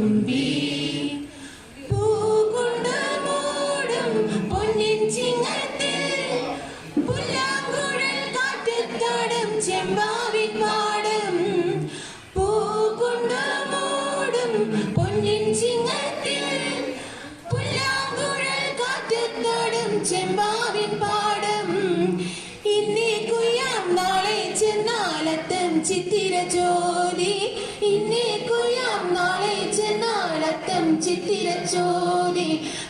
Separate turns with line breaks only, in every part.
പൊന്നോണത്തുമ്പി പൂകൊണ്ട് മൂടും പൊന്നിൻ ചിങ്ങത്തിൽ പുല്ലാങ്കുഴൽ കാറ്റത്താടും ചെമ്പാവിൻ പാടും. പൂകൊണ്ട് മൂടും പൊന്നിൻ ചിങ്ങത്തിൽ പുല്ലാങ്കുഴൽ കാറ്റത്താടും ചെമ്പാവിൻ പാടും. ഇന്നേ കുയ്യാം നാളെ ചെന്നാലത്തം ചിത്തിര ജോലി ഇന്നേ നാളെ ചെന്നാലത്തം ചിത്തിര ജോലി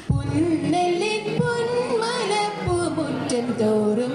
പുന്നല്ലിൻ പൊന്മലപ്പൂ മുറ്റം തോറും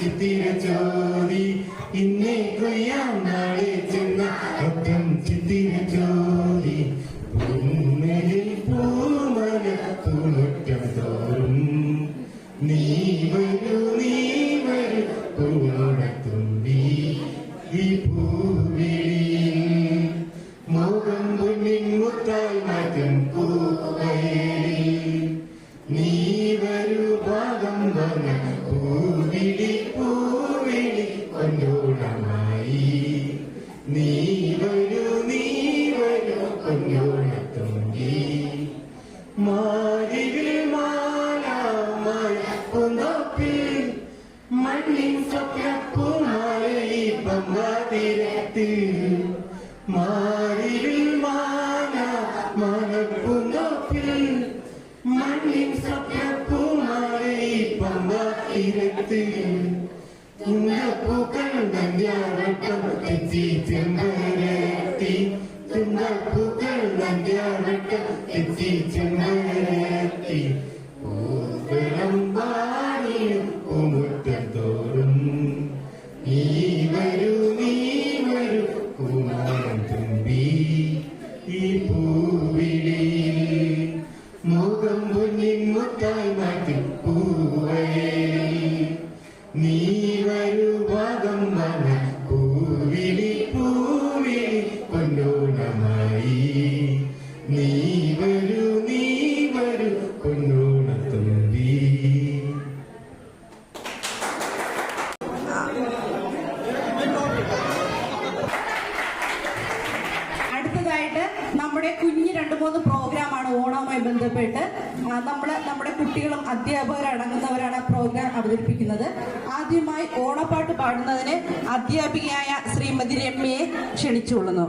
ചിത്തിര ചോദി ഇന്നേ കൊയ്യാം നാളെ ചെന്നാലത്തം ചിത്തിര ചോദി ഉമ്മലിൽ പൂമല പൂമുറ്റം തോറും. നീ വരൂ നീ വരൂ പൂനോടത്തുമ്പി വന്ന പൂവിളി പൂവിളി കൊണ്ടോണമായി നീ വരൂ നീ വരൂ കൊണ്ടോണത്തുമ്പി മാരിവിൽ മാലാമായി പൊന്നപ്പിൽ മണ്ണിൻ സ്വപ്നപ്പൂമായി പമ്പാതിരത്തിൽ മാരിവിൽ മാല മനപ്പുന്നപ്പിൽ മണ്ണിൻ സ്വപ്നപ്പൂമായി തോറും നീ വരൂ നീ വരൂ കുമാരൻ തുമ്പി ഈ പൂവിളിയിൽ ശരണമായി നീ വരൂ നീ വരൂ പൊന്നോണത്തുമ്പി അടുത്തതായിട്ട് നമ്മുടെ കുഞ്ഞു രണ്ട് മൂന്ന് പ്രോഗ്രാമാണ് ഓണവുമായി
ബന്ധപ്പെട്ട്. നമ്മൾ നമ്മുടെ കുട്ടികളും അധ്യാപകരും അടങ്ങുന്നവരാണ് പ്രോഗ്രാം അവതരിപ്പിക്കുന്നത്. ആദ്യമായി ഓണപ്പാട്ട് പാടുന്നതിന് അധ്യാപികയായ ശ്രീമതി രമ്യയെ ക്ഷണിച്ചുകൊള്ളുന്നു.